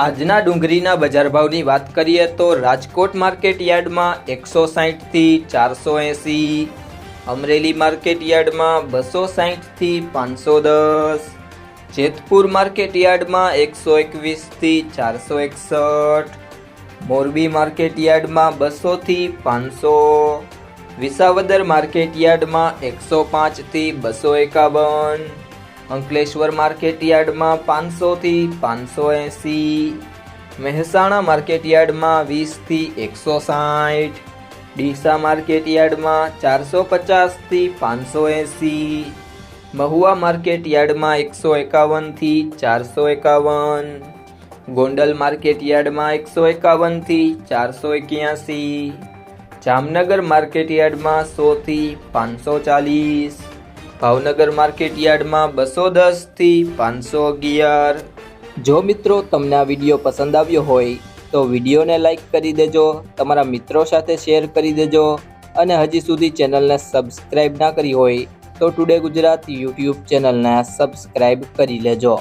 આજના ડુંગળીના બજાર ભાવની વાત કરીએ તો રાજકોટ માર્કેટ યાર્ડમાં એકસો સાહીઠથી ચારસો એંસી, અમરેલી માર્કેટ યાર્ડમાં બસો સાહીઠથી પાંચસો દસ, જેતપુર માર્કેટ યાર્ડમાં એકસો એકવીસથી ચારસો એકસઠ, મોરબી માર્કેટ યાર્ડમાં બસોથી પાંચસો, વિસાવદર માર્કેટ યાર્ડમાં એકસો પાંચથી બસો એકાવન અંકલેશ્વર માર્કેટ યાર્ડમાં પાંચસોથી પાંચસો એંસી, મહેસાણા માર્કેટ યાર્ડમાં વીસથી એકસો સાઠ, ડીસા માર્કેટ યાર્ડમાં ચારસો પચાસથી પાંચસો એંસી, મહુવા માર્કેટ યાર્ડમાં એકસો એકાવનથી ચારસો એકાવન, ગોંડલ માર્કેટ યાર્ડમાં એકસો એકાવનથી ચારસો એક્યાસી, જામનગર માર્કેટ યાર્ડમાં સોથી પાંચસો ચાલીસ ભાવનગર માર્કેટ યાર્ડમાં બસો દસથી પાંચસો અગિયાર. જો મિત્રો તમને આ વીડિયો પસંદ આવ્યો હોય, તો વિડીયોને લાઇક કરી દેજો, તમારા મિત્રો સાથે શેર કરી દેજો, અને હજી સુધી ચેનલને સબસ્ક્રાઈબ ના કરી હોય, તો ટુડે ગુજરાત યુટ્યુબ ચેનલને સબસ્ક્રાઈબ કરી લેજો.